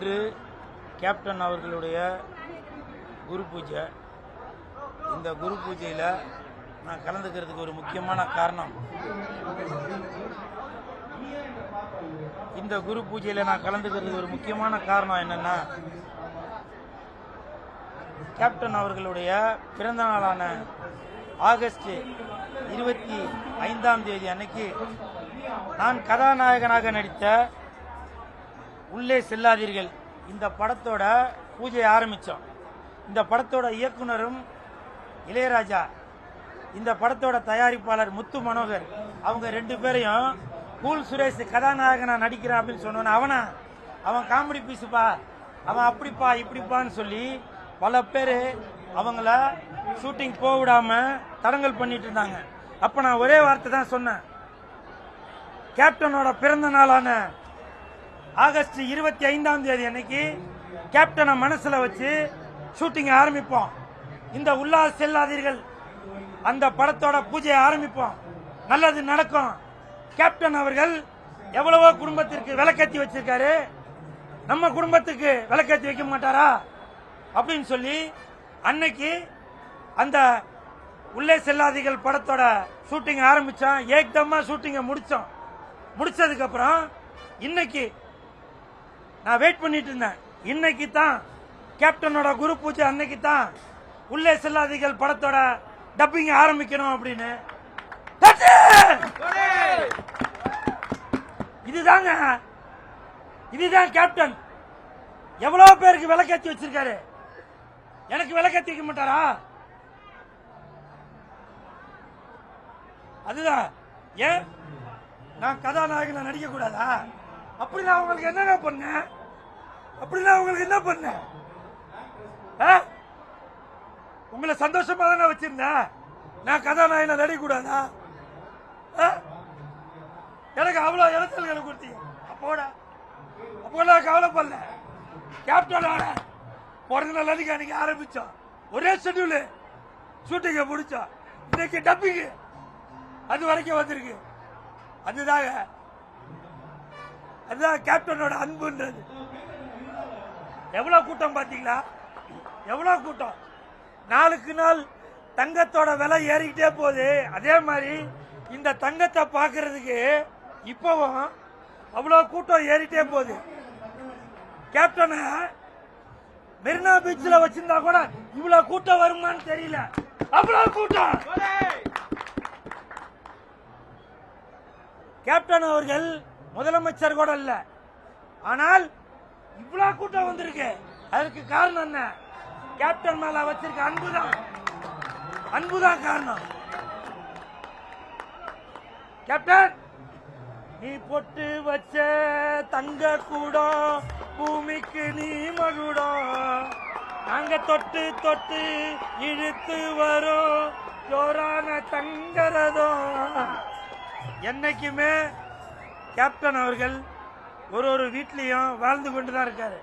இன்று கேப்டன் அவர்களுடைய குரு பூஜை. இந்த குரு பூஜையில் நான் கலந்துக்கிறதுக்கு ஒரு முக்கியமான காரணம். இந்த குரு பூஜையில் நான் கலந்துக்கிறதுக்கு ஒரு முக்கியமான காரணம் என்னென்னா கேப்டன் அவர்களுடைய பிறந்த நாளான ஆகஸ்ட் இருபத்தி ஐந்தாம் தேதி அன்னைக்கு நான் கதாநாயகனாக நடித்த உள்ளே செல்லாதீர்கள். இந்த படத்தோட பூஜையை ஆரம்பித்தோம் இந்த படத்தோட இயக்குனரும் இளையராஜா இந்த படத்தோட தயாரிப்பாளர் முத்து மனோகர் அவங்க ரெண்டு பேரையும் கூல் சுரேஷ் கதாநாயகனா நடிக்கிறான் அப்படின்னு சொன்னோன்னு அவனா? அவன் காமெடி பீஸுப்பா? அவன் அப்படிப்பா இப்படிப்பான்னு சொல்லி பல பேர் அவங்கள ஷூட்டிங் போக தடங்கல் பண்ணிட்டு இருந்தாங்க. அப்ப நான் ஒரே வார்த்தை தான் சொன்னேன். கேப்டனோட பிறந்த நாளான ஆகஸ்ட் இருபத்தி ஐந்தாம் தேதி அன்னைக்கு கேப்டனை மனசுல வச்சு ஷூட்டிங் ஆரம்பிப்போம். இந்த உல்லாஸ் செல்லாதீர்கள். அந்த படத்தோட பூஜையை ஆரம்பிப்போம். நல்லது நடக்கும். கேப்டன் அவர்கள் எவ்வளவோ குடும்பத்திற்கு விளக்கத்தி வச்சிருக்காரு. நம்ம குடும்பத்துக்கு விளக்கத்தி வைக்க மாட்டாரா? அப்படின்னு சொல்லி அன்னைக்கு அந்த உள்ளே செல்லாதீர்கள் படத்தோட ஷூட்டிங் ஆரம்பிச்சோம் ஏக்தமா ஷூட்டிங்கை முடிச்சோம். முடித்ததுக்கப்புறம் இன்னைக்கு நான் வெயிட் பண்ணிட்டு இருந்தேன். இன்னைக்கு தான் கேப்டனோட குரு பூஜை அன்னைக்கு தான் உள்ளே செல்லாதிகள் படத்தோட டப்பிங் ஆரம்பிக்கணும் அப்படின்னு. இதுதாங்க. இதுதான் கேப்டன் எவ்வளவு பேருக்கு விளக்கேத்தி வச்சிருக்காரு? எனக்கு விளக்கேத்தி வைக்க மாட்டாரா? அதுதான். ஏன்? நான் கதாநாயகனை நடிக்க கூடாதா? அப்படி நான் உங்களுக்கு என்னென்ன பண்ணேன் அப்படி நான் உங்களுக்கு என்ன பண்ணேன் ஆ? உங்களை சந்தோஷமா தானே வச்சிருந்தேன். நான் கதாநாயகனை நடிக்க கூடாதா ஆ? எனக்கு அவ்வளவு இடைச்சல்களை கொடுத்தீங்க. அப்போட அப்போ நான் கவலைப்படல. கேப்டனோட பிறந்த நாள் அன்னைக்கு அன்னைக்கு ஆரம்பிச்சோம். ஒரே ஷெட்யூலு ஷூட்டிங்கை முடிச்சோம். இன்னைக்கு டப்பிங்கு அது வரைக்கும் வந்திருக்கு. அதுதாங்க. அதுதான் கேப்டனோட அன்புன்றது. எவ்வளவு கூட்டம் பாத்தீங்களா எவ்வளவு கூட்டம்? நாளுக்கு நாள் தங்கத்தோட விலை ஏறிக்கிட்டே போகுது. அதே மாதிரி இந்த தங்கத்தை பார்க்கிறதுக்கு இப்பவும் அவ்வளவு கூட்டம் ஏறிட்டே போகுது. கேப்டனை மெரினா பீச்சில் வச்சிருந்தா கூட இவ்வளவு கூட்டம் வருமான்னு தெரியல. அவ்வளவு கூட்டம்! கேப்டன் அவர்கள் முதலமைச்சர் கூட இல்ல. ஆனால் இவ்வளவு கூட்டம் வந்திருக்கு. அதற்கு காரணம் என்ன? கேப்டன் மேல வச்சிருக்க அன்புதான். அன்புதான் காரணம். கேப்டன் நீ பொட்டு வச்ச தங்க கூடம் பூமிக்கு நீ மகுடம். நாங்க தொட்டு தொட்டு இழுத்து வரும். ஜோரான தங்கரதம் என்னைக்குமே கேப்டன் அவர்கள் ஒரு ஒரு வீட்லேயும் வாழ்ந்து கொண்டு தான் இருக்காரு.